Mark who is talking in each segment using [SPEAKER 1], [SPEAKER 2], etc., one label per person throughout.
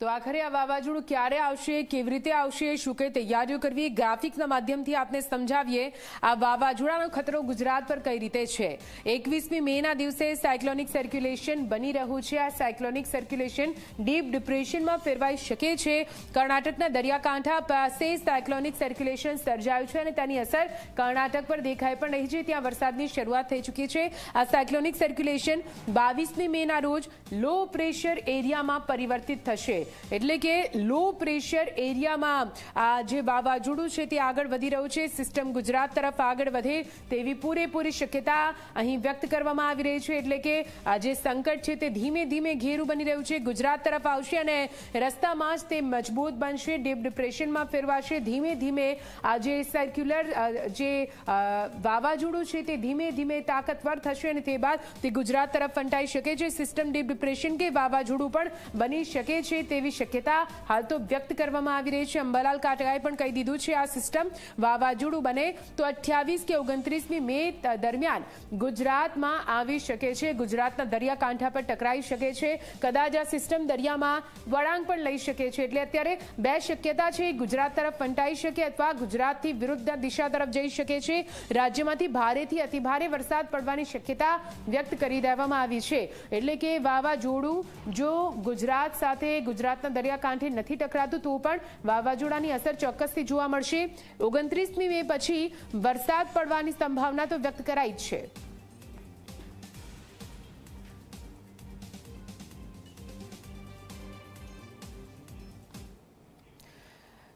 [SPEAKER 1] તો આખરે આ વાવાઝોડું ક્યારે આવશે, કેવી રીતે આવશે, શું કઈ તૈયારીઓ કરવી, ગ્રાફિક્સના માધ્યમથી આપને સમજાવીએ આ વાવાઝોડાનો ખતરો ગુજરાત પર કઈ રીતે છે. એકવીસમી મેના દિવસે સાયક્લોનિક સર્ક્યુલેશન બની રહ્યું છે. આ સાયક્લોનિક સર્ક્યુલેશન ડીપ ડિપ્રેશનમાં ફેરવાઈ શકે છે. કર્ણાટકના દરિયાકાંઠા પાસે સાયક્લોનિક સર્ક્યુલેશન સર્જાયું છે અને તેની અસર કર્ણાટક પર દેખાઈ પણ રહી છે. ત્યાં વરસાદની શરૂઆત થઈ ચૂકી છે. આ સાયક્લોનિક સર્ક્યુલેશન બાવીસમી મેના રોજ લો પ્રેશર એરિયામાં પરિવર્તિત થશે. એટલે કે લો પ્રેશર એરિયામાં આ જે વાવાઝોડું છે તે આગળ વધી રહ્યું છે. સિસ્ટમ ગુજરાત તરફ આગળ વધે તેવી પૂરેપૂરી શક્યતા અહીં વ્યક્ત કરવામાં આવી રહી છે. એટલે કે આ જે સંકટ છે તે ધીમે ધીમે ઘેરું બની રહ્યું છે. ગુજરાત તરફ આવશે અને રસ્તામાં જ તે મજબૂત બનશે. ડીપ ડિપ્રેશનમાં ફેરવાશે. ધીમે ધીમે આ જે સર્ક્યુલર જે વાવાઝોડું છે તે ધીમે ધીમે તાકતવર થશે અને તે બાદ તે ગુજરાત તરફ ફંટાઈ શકે છે. સિસ્ટમ ડીપ ડિપ્રેશન કે વાવાઝોડું પણ બની શકે છે. તેવી શક્યતા હાલ તો વ્યક્ત કરવામાં આવી રહી છે. અંબાલાલ કાટગાએ પણ કહી દીધું છે, આ સિસ્ટમ વાવાઝોડું બને તો અઠ્યાવીસ કે ઓગણત્રીસમી મે દરમિયાન ગુજરાતમાં આવી શકે છે. ગુજરાતના દરિયાકાંઠા પર ટકરાઈ શકે છે. કદાચ આ સિસ્ટમ દરિયામાં વળાંક પણ લઈ શકે છે. એટલે અત્યારે બે શક્યતા છે. ગુજરાત તરફ ફંટાઈ શકે અથવા ગુજરાતથી વિરુદ્ધ દિશા તરફ જઈ શકે છે. રાજ્યમાંથી ભારેથી અતિભારે વરસાદ પડવાની શક્યતા વ્યક્ત કરી દેવામાં આવી છે. એટલે કે વાવાઝોડું જો ગુજરાત સાથે ગુજરાતના દરિયાકાંઠે નથી ટકરાતું તો પણ વાવાઝોડાની અસર ચોક્કસથી જોવા મળશે. ઓગણત્રીસમી મે પછી વરસાદ પડવાની સંભાવના તો વ્યક્ત કરાઈ છે.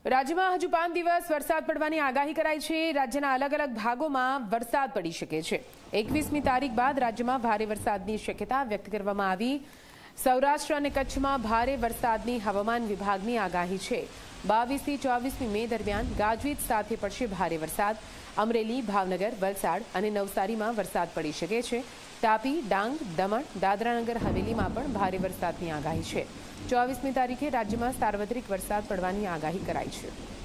[SPEAKER 1] રાજ્યમાં હજુ પાંચ દિવસ વરસાદ પડવાની આગાહી કરાઈ છે. રાજ્યના અલગ અલગ ભાગોમાં વરસાદ પડી શકે છે. એકવીસમી તારીખ બાદ રાજ્યમાં ભારે વરસાદની શક્યતા વ્યક્ત કરવામાં આવી. સૌરાષ્ટ્ર અને કચ્છમાં ભારે વરસાદની હવામાન વિભાગની આગાહી છે. બાવીસથી ચોવીસમી મે દરમિયાન ગાજવીજ સાથે પડશે ભારે વરસાદ. અમરેલી, ભાવનગર, વલસાડ અને નવસારીમાં વરસાદ પડી શકે છે. તાપી, ડાંગ, દમણ, દાદરાનગર, હવેલીમાં પણ ભારે વરસાદની આગાહી છે. ચોવીસમી તારીખે રાજ્યમાં સાર્વત્રિક વરસાદ પડવાની આગાહી કરાઈ છે.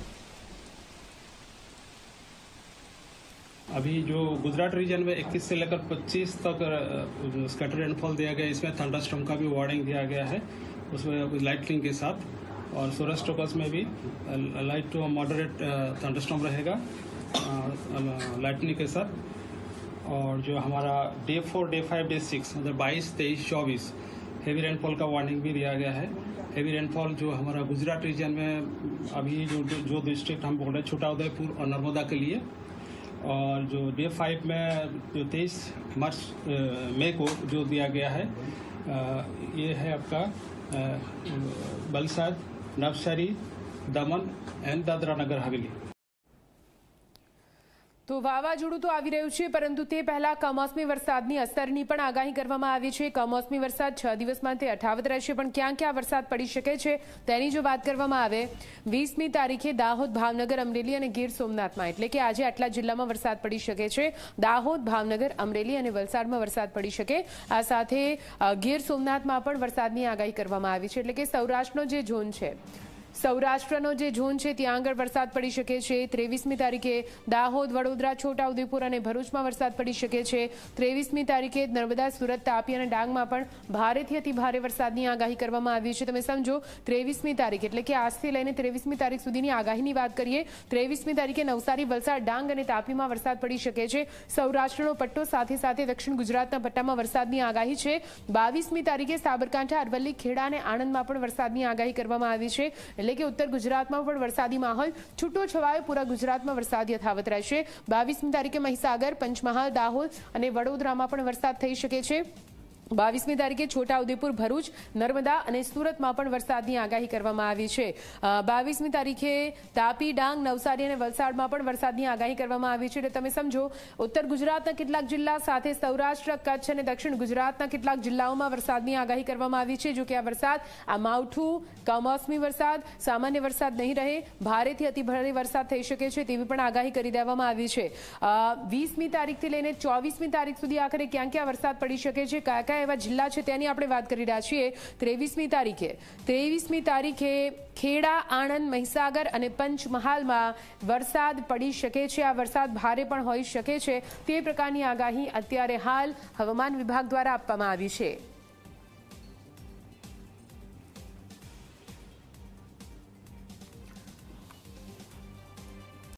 [SPEAKER 2] अभी जो गुजरात रीजन में 21 से लेकर 25 तक स्कैटर रेनफॉल दिया गया इसमें थंडरस्टॉर्म का भी वार्निंग दिया गया है, उसमें लाइटनिंग के साथ, और सौराष्ट्र कस में भी लाइट टू मॉडरेट थंडरस्टॉर्म रहेगा लाइटनिंग के साथ, और जो हमारा day four day five day six मतलब बाईस, तेईस, चौबीस हेवी रेनफॉल का वार्निंग भी दिया गया है। हेवी रेनफॉल जो हमारा गुजरात रीजन में, अभी जो जो डिस्ट्रिक्ट हम बोल रहे हैं, छोटा उदयपुर और नर्मदा के लिए और जो डे फाइव में जो तेईस मार्च मई को जो दिया गया है आ, ये है आपका बलसाद नवसरी दमन एंड दादरा नगर हवेली।
[SPEAKER 1] તો વાવાઝોડું તો આવી રહ્યું છે, પરંતુ તે પહેલા કમોસમી વરસાદની અસરની પણ આગાહી કરવામાં આવી છે. કમોસમી વરસાદ છ દિવસમાં તે અઠાવત રહેશે, પણ ક્યાં ક્યાં વરસાદ પડી શકે છે, તેની જો વાત કરવામાં આવે, વીસમી તારીખે દાહોદ, ભાવનગર, અમરેલી અને ગીર સોમનાથમાં. એટલે કે આજે આટલા જિલ્લામાં વરસાદ પડી શકે છે. દાહોદ, ભાવનગર, અમરેલી અને વલસાડમાં વરસાદ પડી શકે. આ સાથે ગીર સોમનાથમાં પણ વરસાદની આગાહી કરવામાં આવી છે. એટલે કે સૌરાષ્ટ્રનો જે ઝોન છે સૌરાષ્ટ્રનો જે ઝોન છે, ત્યાં આગળ વરસાદ પડી શકે છે. ત્રેવીસમી તારીખે દાહોદ, વડોદરા, છોટાઉદેપુર અને ભરૂચમાં વરસાદ પડી શકે છે. ત્રેવીસમી તારીખે નર્મદા, સુરત, તાપી અને ડાંગમાં પણ ભારેથી અતિ ભારે વરસાદની આગાહી કરવામાં આવી છે. તમે સમજો, ત્રેવીસમી તારીખ એટલે કે આજથી લઈને ત્રેવીસમી તારીખ સુધીની આગાહીની વાત કરીએ, ત્રેવીસમી તારીખે નવસારી, વલસાડ, ડાંગ અને તાપીમાં વરસાદ પડી શકે છે. સૌરાષ્ટ્રનો પટ્ટો સાથે સાથે દક્ષિણ ગુજરાતના પટ્ટામાં વરસાદની આગાહી છે. બાવીસમી તારીખે સાબરકાંઠા, અરવલ્લી, ખેડા અને આણંદમાં પણ વરસાદની આગાહી કરવામાં આવી છે. એટલે કે ઉત્તર ગુજરાતમાં પણ વરસાદી માહોલ છૂટો છવાયો પૂરા ગુજરાતમાં વરસાદ યથાવત રહેશે. બાવીસમી તારીખે મહીસાગર, પંચમહાલ, દાહોદ અને વડોદરામાં પણ વરસાદ થઈ શકે છે. બાવીસમી તારીખે છોટાઉદેપુર, ભરૂચ, નર્મદા અને સુરતમાં પણ વરસાદની આગાહી કરવામાં આવી છે. બાવીસમી તારીખે તાપી, ડાંગ, નવસારી અને વલસાડમાં પણ વરસાદની આગાહી કરવામાં આવી છે. એટલે તમે સમજો, ઉત્તર ગુજરાતના કેટલાક જિલ્લા સાથે સૌરાષ્ટ્ર, કચ્છ અને દક્ષિણ ગુજરાતના કેટલાક જિલ્લાઓમાં વરસાદની આગાહી કરવામાં આવી છે. જો કે આ વરસાદ, આ માવઠું, કમોસમી વરસાદ, સામાન્ય વરસાદ નહીં રહે, ભારેથી અતિભારે વરસાદ થઈ શકે છે તેવી પણ આગાહી કરી દેવામાં આવી છે. વીસમી તારીખથી લઈને ચોવીસમી તારીખ સુધી આખરે ક્યાં ક્યાં વરસાદ પડી શકે છે કયા કયા એવા જિલ્લા છે તેની આપણે વાત કરી રહ્યા છીએ ત્રેવીસમી તારીખે. ત્રેવીસમી તારીખે ખેડા, આણંદ, મહીસાગર અને પંચમહાલમાં વરસાદ પડી શકે છે. આ વરસાદ ભારે પણ હોઈ શકે છે. તે પ્રકારની આગાહી અત્યારે હાલ હવામાન વિભાગ દ્વારા આપવામાં આવી છે.